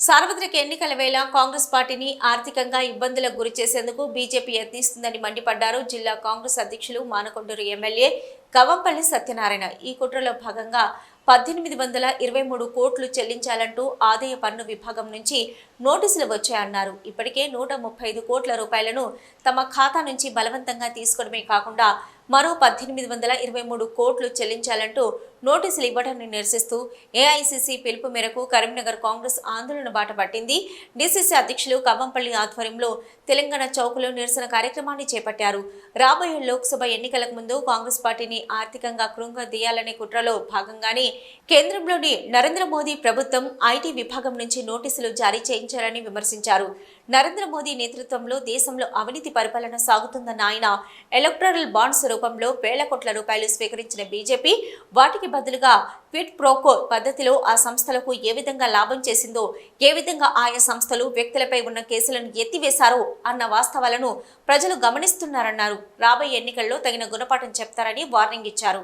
సార్వత్రిక ఎన్నికల వేళ కాంగ్రెస్ పార్టీని ఆర్థికంగా ఇబ్బందులకు గురి చేసేందుకు బీజేపీ యత్నిస్తుందని మండిపడ్డారు జిల్లా కాంగ్రెస్ అధ్యక్షులు మానకొండూరు ఎమ్మెల్యే కవంపల్లి సత్యనారాయణ. ఈ కుట్రలో భాగంగా పద్దెనిమిది వందల ఇరవై మూడు కోట్లు చెల్లించాలంటూ ఆదాయ పన్ను విభాగం నుంచి నోటీసులు వచ్చాయన్నారు. ఇప్పటికే నూట ముప్పై ఐదు కోట్ల రూపాయలను తమ ఖాతా నుంచి బలవంతంగా తీసుకోవడమే కాకుండా మరో పద్దెనిమిది వందల ఇరవై మూడు కోట్లు చెల్లించాలంటూ నోటీసులు ఇవ్వడాన్ని నిరసిస్తూ ఏఐసిసి పిలుపు మేరకు కరీంనగర్ కాంగ్రెస్ ఆందోళన బాట పట్టింది. డిసిసి అధ్యక్షులు కవ్వంపల్లి ఆధ్వర్యంలో తెలంగాణ చౌకలో నిరసన కార్యక్రమాన్ని చేపట్టారు. రాబోయే లోక్సభ ఎన్నికలకు ముందు కాంగ్రెస్ పార్టీని ఆర్థికంగా కృంగదీయాలనే కుట్రలో భాగంగానే కేంద్రంలోని నరేంద్ర మోదీ ప్రభుత్వం ఐటీ విభాగం నుంచి నోటీసులు జారీ చేయించారని విమర్శించారు. నరేంద్ర మోదీ నేతృత్వంలో దేశంలో అవినీతి పరిపాలన సాగుతుందన్న ఆయన ఎలక్ట్రల్ బాండ్స్ రూపంలో వేల కోట్ల రూపాయలు స్వీకరించిన బీజేపీ వాటికి బదులుగా క్విట్ ప్రోకో పద్ధతిలో ఆ సంస్థలకు ఏ విధంగా లాభం చేసిందో ఏ విధంగా ఆయా సంస్థలు వ్యక్తులపై ఉన్న కేసులను ఎత్తివేశారో అన్న వాస్తవాలను ప్రజలు గమనిస్తున్నారన్నారు. రాబోయే ఎన్నికల్లో తగిన గుణపాఠం చెప్తారని వార్నింగ్ ఇచ్చారు.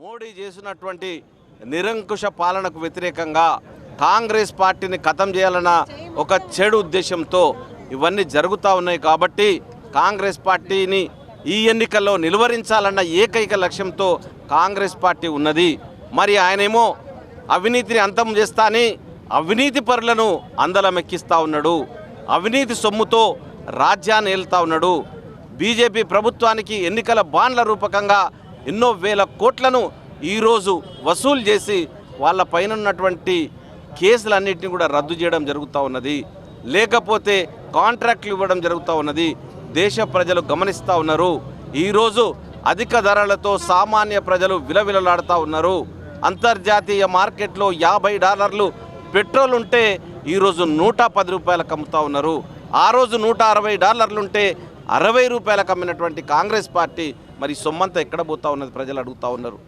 మోడీ చేసినటువంటి నిరంకుశ పాలనకు వ్యతిరేకంగా కాంగ్రెస్ పార్టీని ఖతం చేయాలన్న ఒక చెడు ఉద్దేశంతో ఇవన్నీ జరుగుతూ ఉన్నాయి కాబట్టి కాంగ్రెస్ పార్టీని ఈ ఎన్నికల్లో నిలువరించాలన్న ఏకైక లక్ష్యంతో కాంగ్రెస్ పార్టీ ఉన్నది. మరి ఆయనేమో అవినీతిని అంతం చేస్తాని అవినీతి పరులను అందలమెక్కిస్తూ ఉన్నాడు. అవినీతి సొమ్ముతో రాజ్యాన్ని ఏలుతా ఉన్నాడు. బీజేపీ ప్రభుత్వానికి ఎన్నికల బాండ్ల రూపకంగా ఎన్నో వేల కోట్లను ఈరోజు వసూలు చేసి వాళ్ళ పైన ఉన్నటువంటి కేసులన్నింటినీ కూడా రద్దు చేయడం జరుగుతూ ఉన్నది. లేకపోతే కాంట్రాక్ట్లు ఇవ్వడం జరుగుతూ ఉన్నది. దేశ ప్రజలు గమనిస్తూ ఉన్నారు. ఈరోజు అధిక ధరలతో సామాన్య ప్రజలు విలవిలలాడుతూ ఉన్నారు. అంతర్జాతీయ మార్కెట్లో యాభై డాలర్లు పెట్రోల్ ఉంటే ఈరోజు నూట పది రూపాయలకు అమ్ముతా ఉన్నారు. ఆ రోజు నూట అరవై డాలర్లుంటే అరవై రూపాయలకు అమ్మినటువంటి కాంగ్రెస్ పార్టీ మరి సొమ్మంతా ఎక్కడ పోతా ఉన్నది ప్రజలు అడుగుతా ఉన్నారు.